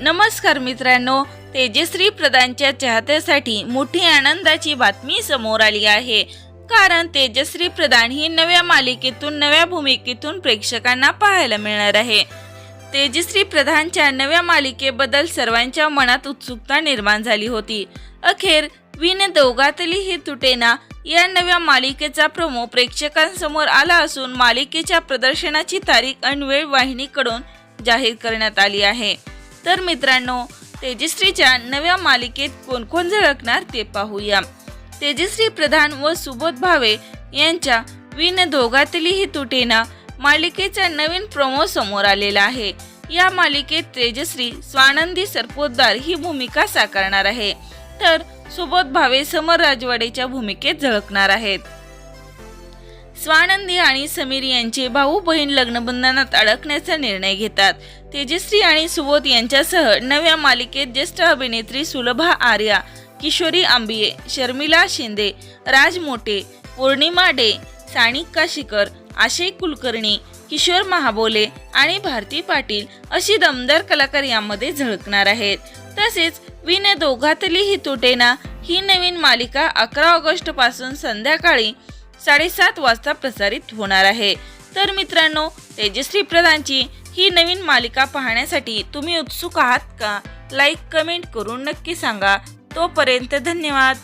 नमस्कार मित्रांनो तेजश्री प्रधानच्या चाहत्यासाठी मोठी आनंदाची बातमी समोर आली आहे. कारण तेजश्री प्रधान ही नव्या मालिकेतून नव्या भूमिकेतून प्रेक्षकांना पाहायला मिळणार आहे. तेजश्री प्रधानच्या नव्या मालिकेबद्दल सर्वांच्या मनात उत्सुकता निर्माण झाली होती. अखेर विन दोघातली ही तुटेना या नव्या मालिकेचा प्रोमो प्रेक्षकांसमोर आला असून मालिकेच्या प्रदर्शनाची तारीख अनवेळ वाहिनीकडून जाहीर करण्यात आली आहे. तर मित्रांनो तेजश्रीच्या नव्या मालिकेत कोण कोण झळकणार ते पाहूया. तेजश्री प्रधान व सुबोध भावे यांच्या विन दोघातली ही तुटेना मालिकेचा नवीन प्रोमो समोर आलेला आहे. या मालिकेत तेजश्री स्वानंदी सरपोतदार ही भूमिका साकारणार आहे. तर सुबोध भावे समर राजवाडेच्या भूमिकेत झळकणार आहेत. स्वानंदी आणि समीर यांचे भाऊ बहीण लग्नबंधनात अडकण्याचा निर्णय घेतात. तेजश्री आणि सुबोध यांच्यासह नव्या मालिकेत ज्येष्ठ अभिनेत्री सुलभा आर्या किशोरी आंबिये शर्मिला शिंदे राज मोटे पौर्णिमा डे सानिक शिकर आशय कुलकर्णी किशोर महाबोले आणि भारती पाटील अशी दमदार कलाकार यामध्ये झळकणार आहेत. तसेच विन दोघातली ही तुटेना ही नवीन मालिका अकरा ऑगस्टपासून संध्याकाळी साडेसात वाजता प्रसारित होणार आहे. तर मित्रांनो तेजश्री प्रधानची ही नवीन मालिका पाहण्यासाठी तुम्ही उत्सुक आहात का? लाईक कमेंट करून नक्की सांगा. तोपर्यंत धन्यवाद.